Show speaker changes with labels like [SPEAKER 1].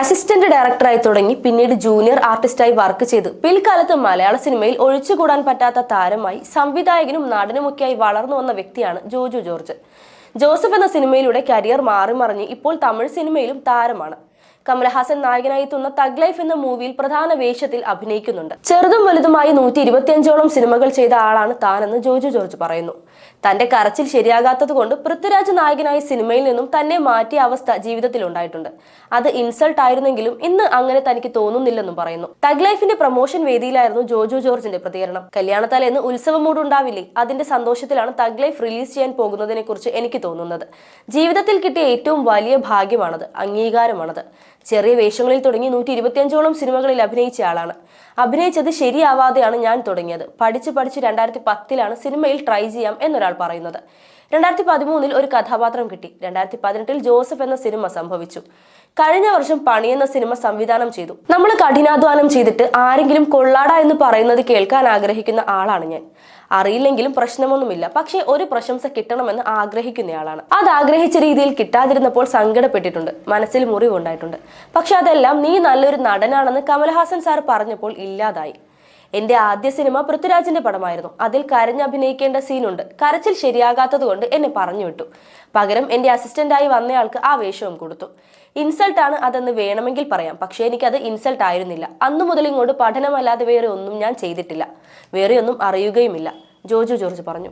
[SPEAKER 1] Assistant ഡയറക്ടറായി തുടങ്ങി പിന്നീട് ജൂനിയർ ആർട്ടിസ്റ്റായി വർക്ക് ചെയ്ത്. പിൽക്കാലത്ത് മലയാള സിനിമയിൽ ഒഴിച്ചുകൂടാൻ പറ്റാത്ത താരമായി സംവിധായകനും നടനുമൊക്കെയായി വളർന്നു വന്ന വ്യക്തിയാണ് ജോജു ജോർജ്. ജോസഫ് എന്ന സിനിമയിലൂടെ കരിയർ മാറി മറിഞ്ഞ് ഇപ്പോൾ തമിഴ് സിനിമയിലും താരമാണ്. കമലഹാസൻ നായകനായി എത്തുന്ന തഗ് ലൈഫ് എന്ന മൂവിയിൽ പ്രധാന വേഷത്തിൽ അഭിനയിക്കുന്നുണ്ട്. ചെറുതും വലുതുമായി നൂറ്റി ഇരുപത്തിയഞ്ചോളം സിനിമകൾ ചെയ്ത ആളാണ് താനെന്ന് ജോജു ജോർജ് പറയുന്നു. തന്റെ കരച്ചിൽ ശരിയാകാത്തത് കൊണ്ട് പൃഥ്വിരാജ് നായകനായി സിനിമയിൽ നിന്നും തന്നെ മാറ്റിയ അവസ്ഥ ജീവിതത്തിൽ ഉണ്ടായിട്ടുണ്ട്. അത് ഇൻസൾട്ട് ആയിരുന്നെങ്കിലും ഇന്ന് അങ്ങനെ തനിക്ക് തോന്നുന്നില്ലെന്നും പറയുന്നു. തഗ് ലൈഫിന്റെ പ്രൊമോഷൻ വേദിയിലായിരുന്നു ജോജു ജോർജിന്റെ പ്രതികരണം. കല്യാണത്തലേന്ന് ഉത്സവ മൂഡ് ഉണ്ടാവില്ലേ അതിന്റെ സന്തോഷത്തിലാണ് തഗ് ലൈഫ് റിലീസ് ചെയ്യാൻ പോകുന്നതിനെ കുറിച്ച് എനിക്ക് തോന്നുന്നത്. ജീവിതത്തിൽ കിട്ടിയ ഏറ്റവും വലിയ ഭാഗ്യമാണത് അംഗീകാരമാണത്. ചെറിയ വേഷങ്ങളിൽ തുടങ്ങി നൂറ്റി ഇരുപത്തിയഞ്ചോളം സിനിമകളിൽ അഭിനയിച്ച ആളാണ്. അഭിനയിച്ചത് ശരിയാവാതെയാണ് ഞാൻ തുടങ്ങിയത്. പഠിച്ച് പഠിച്ച് രണ്ടായിരത്തി പത്തിലാണ് സിനിമയിൽ ട്രൈ ചെയ്യാം എന്നൊരാൾ പറയുന്നത്. രണ്ടായിരത്തി പതിമൂന്നിൽ ഒരു കഥാപാത്രം കിട്ടി. രണ്ടായിരത്തി പതിനെട്ടിൽ ജോസഫ് എന്ന സിനിമ സംഭവിച്ചു. കഴിഞ്ഞ വർഷം പണി എന്ന സിനിമ സംവിധാനം ചെയ്തു. നമ്മൾ കഠിനാധ്വാനം ചെയ്തിട്ട് ആരെങ്കിലും കൊള്ളാട എന്ന് പറയുന്നത് കേൾക്കാൻ ആഗ്രഹിക്കുന്ന ആളാണ് ഞാൻ. അറിയില്ലെങ്കിലും പ്രശ്നമൊന്നുമില്ല. പക്ഷേ ഒരു പ്രശംസ കിട്ടണമെന്ന് ആഗ്രഹിക്കുന്നയാളാണ്. അത് ആഗ്രഹിച്ച രീതിയിൽ കിട്ടാതിരുന്നപ്പോൾ സങ്കടപ്പെട്ടിട്ടുണ്ട്. മനസ്സിൽ മുറിവുണ്ടായിട്ടുണ്ട്. പക്ഷെ അതെല്ലാം നീ നല്ലൊരു നടനാണെന്ന് കമൽഹാസൻ സാർ പറഞ്ഞപ്പോൾ ഇല്ലാതായി. എന്റെ ആദ്യ സിനിമ പൃഥ്വിരാജിന്റെ പടമായിരുന്നു. അതിൽ കരഞ്ഞഭിനയിക്കേണ്ട സീനുണ്ട്. കരച്ചിൽ ശരിയാകാത്തത് കൊണ്ട് എന്നെ പറഞ്ഞു വിട്ടു. പകരം എന്റെ അസിസ്റ്റന്റായി വന്നയാൾക്ക് ആ വേഷവും കൊടുത്തു. ഇൻസൾട്ട് ആണ് അതെന്ന് വേണമെങ്കിൽ പറയാം. പക്ഷേ എനിക്കത് ഇൻസൾട്ട് ആയിരുന്നില്ല. അന്നു മുതൽ ഇങ്ങോട്ട് പഠനമല്ലാതെ വേറെ ഒന്നും ഞാൻ ചെയ്തിട്ടില്ല. വേറെ ഒന്നും അറിയുകയുമില്ല. ജോജു ജോർജ് പറഞ്ഞു.